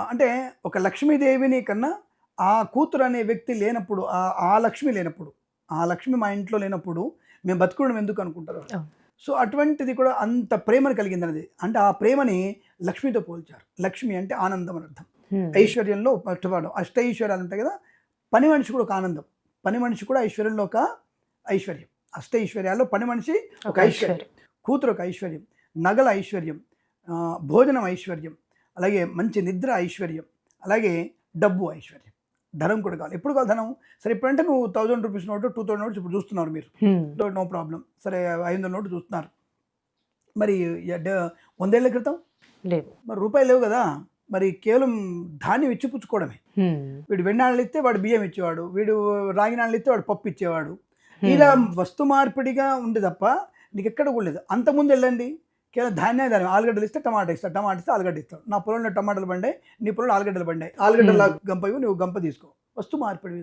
అంటే ఒక లక్ష్మీదేవిని కన్నా ఆ కూతురు అనే వ్యక్తి లేనప్పుడు ఆ ఆ లక్ష్మి లేనప్పుడు ఆ లక్ష్మి మా ఇంట్లో లేనప్పుడు మేము బతుకుడం ఎందుకు అనుకుంటారు. సో అటువంటిది కూడా అంత ప్రేమను కలిగింది అనేది అంటే ఆ ప్రేమని లక్ష్మితో పోల్చారు. లక్ష్మి అంటే ఆనందం అని అర్థం. ఐశ్వర్యంలో పట్టుబడడం. అష్ట ఐశ్వర్యాలు ఉంటాయి కదా పని మనిషి కూడా ఒక ఆనందం. పని మనిషి కూడా ఐశ్వర్యంలో ఒక ఐశ్వర్యం. అష్ట ఐశ్వర్యాల్లో పని మనిషి ఒక ఐశ్వర్యం. కూతురు ఒక ఐశ్వర్యం. నగల ఐశ్వర్యం. భోజనం ఐశ్వర్యం. అలాగే మంచి నిద్ర ఐశ్వర్యం అలాగే డబ్బు ఐశ్వర్యం. ధనం కూడా కావాలి. ఎప్పుడు కావాలి ధనం? సరే ఇప్పుడంటే నువ్వు thousand rupees note two thousand notes ఇప్పుడు చూస్తున్నారు మీరు. నో ప్రాబ్లం సరే ఐదు వందల నోటు చూస్తున్నారు. మరి వందేళ్ళ క్రితం? లేదు మరి రూపాయలు లేవు కదా? మరి కేవలం ధాన్యం ఇచ్చి పుచ్చుకోవడమే. హ్మ్. వీడు వెన్నాళ్ళు ఇస్తే వాడు బియ్యం ఇచ్చేవాడు వీడు రాగి నాళ్ళు ఇస్తే వాడు పప్పు ఇచ్చేవాడు. ఇలా వస్తు మార్పిడిగా ఉంది తప్ప నీకు ఎక్కడ కూడా లేదు. అంతకుముందు వెళ్ళండి. కేవలం ధాన్య ధాన్యం ఆలుగడ్డలు ఇస్తే టమాటా ఇస్తా టమాటా ఇస్తే ఆలుగడ్డ ఇస్తాడు నా పొలంలో టమాటాలు పండాయి నీ పొలంలో ఆలుగడ్డలు పండాయి. ఆలుగడ్డల గంప నువ్వు గంప తీసుకో. వస్తు మార్పిడి